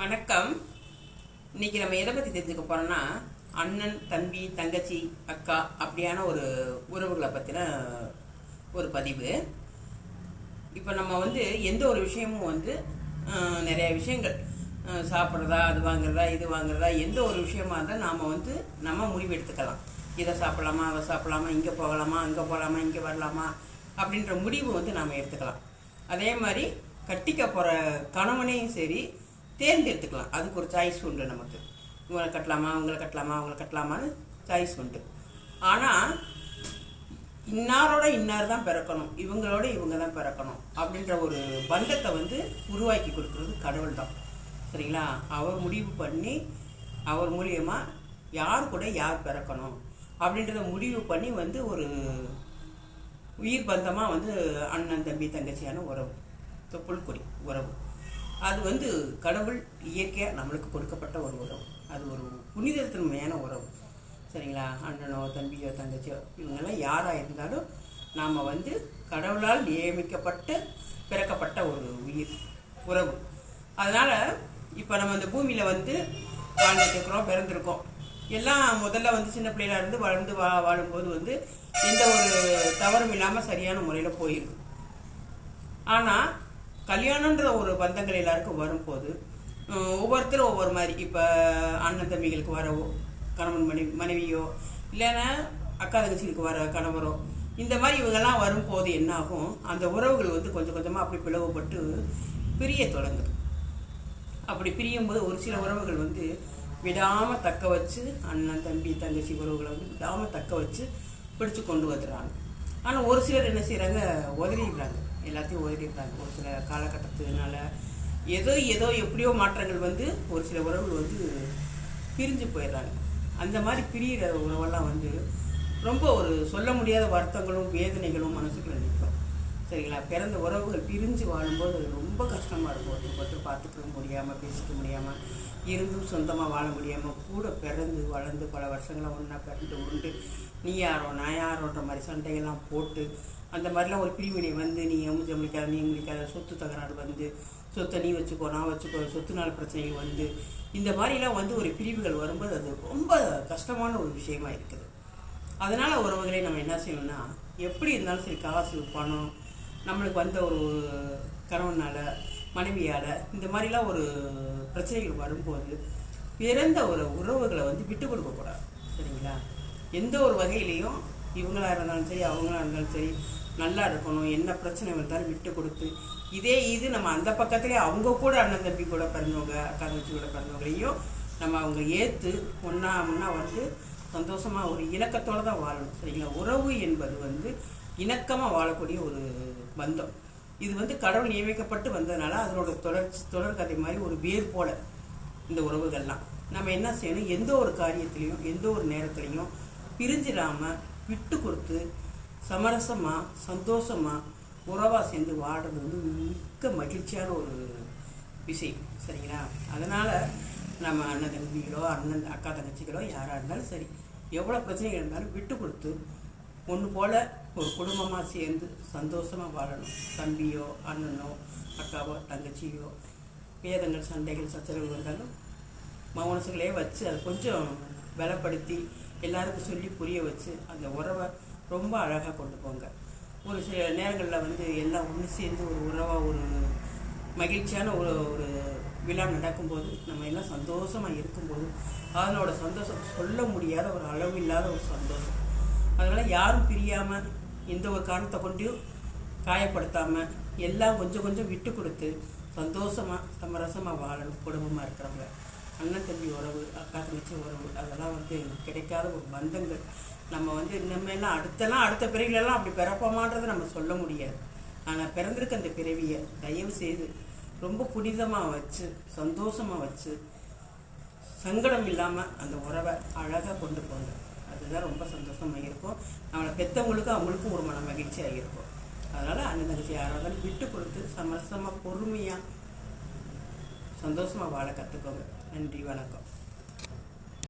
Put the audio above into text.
வணக்கம். இன்னைக்கு நம்ம எதை பற்றி தெரிஞ்சுக்க போறோம்னா அண்ணன் தம்பி தங்கச்சி அக்கா அப்படியான ஒரு உறவுகளை பற்றின ஒரு பதிவு. இப்போ நம்ம வந்து எந்த ஒரு விஷயமும் வந்து நிறைய விஷயங்கள் சாப்பிட்றதா அது வாங்குறதா இது வாங்குறதா எந்த ஒரு விஷயமா இருந்தால் நாம் வந்து நம்ம முடிவு எடுத்துக்கலாம். இதை சாப்பிடலாமா அதை சாப்பிடலாமா இங்கே போகலாமா அங்கே போகலாமா இங்கே வரலாமா அப்படின்ற முடிவு வந்து நாம் எடுத்துக்கலாம். அதே மாதிரி கட்டிக்க போகிற கணவனையும் சரி தேர்ந்தெடுத்துக்கலாம். அதுக்கு ஒரு சாய்ஸ் உண்டு நமக்கு. இவங்களை கட்டலாமா அவங்கள கட்டலாமா அவங்கள கட்டலாமான்னு சாய்ஸ் உண்டு. ஆனால் இன்னாரோட இன்னார் தான் பிறக்கணும். இவங்களோட இவங்க தான் பிறக்கணும். அப்படின்ற ஒரு பந்தத்தை வந்து உருவாக்கி கொடுக்கறது கடவுள் தான். சரிங்களா? அவர் முடிவு பண்ணி அவர் மூலியமா யார் கூட யார் பிறக்கணும் அப்படின்றத முடிவு பண்ணி வந்து ஒரு உயிர் பந்தமாக வந்து அண்ணன் தம்பி தங்கச்சியான உறவு. தொப்புள் கொடி உறவு. அது வந்து கடவுள் இயற்கையாக நம்மளுக்கு கொடுக்கப்பட்ட ஒரு உறவு. அது ஒரு புனிதத்தன்மையான உறவு. சரிங்களா? அண்ணனோ தம்பியோ தங்கச்சியோ இவங்கெல்லாம் யாராக இருந்தாலும் நாம் வந்து கடவுளால் நியமிக்கப்பட்டு பிறக்கப்பட்ட ஒரு உயிர் உறவு. அதனால் இப்போ நம்ம இந்த பூமியில் வந்து வாழ்ந்துட்டு இருக்கிறோம் பிறந்திருக்கோம். எல்லாம் முதல்ல வந்து சின்ன பிள்ளையில இருந்து வளர்ந்து வா வாழும்போது வந்து எந்த ஒரு தவறும் இல்லாமல் சரியான முறையில் போயிருக்கு. ஆனால் கல்யாணன்ற ஒரு பந்தங்கள் எல்லாருக்கும் வரும்போது ஒவ்வொருத்தரும் ஒவ்வொரு மாதிரி. இப்போ அண்ணன் தம்பிகளுக்கு வர கணவன் மனைவி மனைவியோ இல்லைன்னா அக்கா தங்கச்சிகளுக்கு வர கணவரோ இந்த மாதிரி இவங்கெல்லாம் வரும்போது என்னாகும் அந்த உறவுகள் வந்து கொஞ்சம் கொஞ்சமாக அப்படி பிளவுபட்டு பிரிய தொடங்குது. அப்படி பிரியும்போது ஒரு சில உறவுகள் வந்து விடாமல் தக்க வச்சு அண்ணன் தம்பி தங்கச்சி உறவுகளை வந்து விடாமல் தக்க வச்சு பிடிச்சு கொண்டு வந்துடுறாங்க. ஆனால் ஒரு சிலர் என்ன செய்கிறாங்க உதறிடுறாங்க எல்லாத்தையும் உதறிடுறாங்க ஒரு சில காலகட்டத்தினால ஏதோ ஏதோ எப்படியோ மாற்றங்கள் வந்து ஒரு சில உறவுகள் வந்து பிரிஞ்சு போயிடுறாங்க. அந்த மாதிரி பிரியிற உறவெல்லாம் வந்து ரொம்ப ஒரு சொல்ல முடியாத வருத்தங்களும் வேதனைகளும் மனசுக்குள்ள நிற்கும். சரிங்களா? பிறந்த உறவுகள் பிரிஞ்சு வாழும்போது ரொம்ப கஷ்டமாக இருக்கும். ஒருத்தர் ஒருத்தர் பார்த்துக்க முடியாமல் பேசிக்க முடியாமல் இருந்தும் சொந்தமாக வாழ முடியாமல் கூட பிறந்து வளர்ந்து பல வருஷங்களா ஒன்றா பிறந்து உண்டு. நீ யாரோ நான் யாரோன்ற மாதிரி சண்டைகள்லாம் போட்டு அந்த மாதிரிலாம் ஒரு பிரிவினை வந்து நீ எமுஞ்ச முடிக்காத நீ முடிக்காத சொத்து தகராறு வந்து சொத்தை நீ வச்சுக்கோ நான் வச்சுக்கோ சொத்துனால பிரச்சனைகள் வந்து இந்த மாதிரிலாம் வந்து ஒரு பிரிவுகள் வரும்போது அது ரொம்ப கஷ்டமான ஒரு விஷயமா இருக்குது. அதனால் உறவுகளை நம்ம என்ன செய்யணும்னா எப்படி இருந்தாலும் சரி காசு பணம் நம்மளுக்கு வந்த ஒரு கணவனால் மனைவியால் இந்த மாதிரிலாம் ஒரு பிரச்சனைகள் வரும்போது பிறந்த ஒரு உறவுகளை வந்து விட்டு கொடுக்கக்கூடாது. சரிங்களா? எந்த ஒரு வகையிலையும் இவங்களாக இருந்தாலும் சரி அவங்களாக இருந்தாலும் சரி நல்லா இருக்கணும் என்ன பிரச்சனை வந்தாலும் விட்டு கொடுத்து. இதே இது நம்ம அந்த பக்கத்துலேயே அவங்க கூட அண்ணன் தம்பி கூட பிறந்தவங்க அக்கா தங்கச்சி கூட பிறந்தவங்களையும் நம்ம அவங்க ஏற்று ஒன்றா ஒன்றா வந்து சந்தோஷமாக ஒரு இணக்கத்தோடு தான் வாழணும் சரிங்களா? உறவு என்பது வந்து இணக்கமாக வாழக்கூடிய ஒரு பந்தம். இது வந்து கடவுள் நியமிக்கப்பட்டு வந்ததுனால அதனோட தொடர் தொடர்கதை மாதிரி ஒரு வேர் போல இந்த உறவுகள்லாம். நம்ம என்ன செய்யணும்? எந்த ஒரு காரியத்திலையும் எந்த ஒரு நேரத்துலையும் பிரிஞ்சிடாமல் விட்டு கொடுத்து சமரசமாக சந்தோஷமாக உறவாக சேர்ந்து வாடுறது வந்து மிக்க மகிழ்ச்சியான ஒரு விஷயம். சரிங்களா? அதனால் நம்ம அண்ணன் தம்பிகளோ அண்ணன் அக்கா தங்கச்சிகளோ யாராக இருந்தாலும் சரி எவ்வளோ பிரச்சனைகள் இருந்தாலும் விட்டு கொடுத்து ஒன்று போல் ஒரு குடும்பமாக சேர்ந்து சந்தோஷமாக வாழணும். தம்பியோ அண்ணனோ அக்காவோ தங்கச்சியோ வேதங்கள் சண்டைகள் சச்சரவுகள் இருந்தாலும் மௌனசுகளே வச்சு அதை கொஞ்சம் பலப்படுத்தி எல்லாருக்கும் சொல்லி புரிய வச்சு அந்த உறவை ரொம்ப அழகாக கொண்டு போங்க. ஒரு சில நேரங்களில் வந்து எல்லாம் ஒன்று சேர்ந்து ஒரு உறவாக ஒரு மகிழ்ச்சியான ஒரு ஒரு விழா நடக்கும்போது நம்ம எல்லாம் சந்தோஷமாக இருக்கும்போது அதனோட சந்தோஷம் சொல்ல முடியாத ஒரு அளவில்லாத ஒரு சந்தோஷம். அதனால் யாரும் பிரியாமல் எந்த ஒரு காரணத்தை கொண்டும் காயப்படுத்தாமல் எல்லாம் கொஞ்சம் கொஞ்சம் விட்டு கொடுத்து சந்தோஷமாக சமரசமாக வாழணும் குடும்பமாக இருக்கிறவங்க. அண்ணன் தம்பி உறவு அக்கா தங்கச்சி உறவு அதெல்லாம் வந்து கிடைக்காத ஒரு பந்தங்கள். நம்ம வந்து இனிமேலாம் அடுத்தலாம் அடுத்த பிறவிலெல்லாம் அப்படி பிறப்போமான்றதை நம்ம சொல்ல முடியாது. ஆனால் பிறந்திருக்க அந்த பிறவியை தயவு செய்து ரொம்ப புனிதமாக வச்சு சந்தோஷமாக வச்சு சங்கடம் இல்லாமல் அந்த உறவை அழகாக கொண்டு போங்க. அதுதான் ரொம்ப சந்தோஷமாக இருக்கும். நம்மளை பெற்றவங்களுக்கும் அவங்களுக்கும் ஒரு மன மகிழ்ச்சியாக இருக்கும். அதனால் அந்த தங்கச்சி யாராக இருந்தாலும் விட்டு கொடுத்து சமரசமாக பொறுமையாக சந்தோஷமாக வாழ கற்றுக்கோங்க நன்றி வணக்கம்.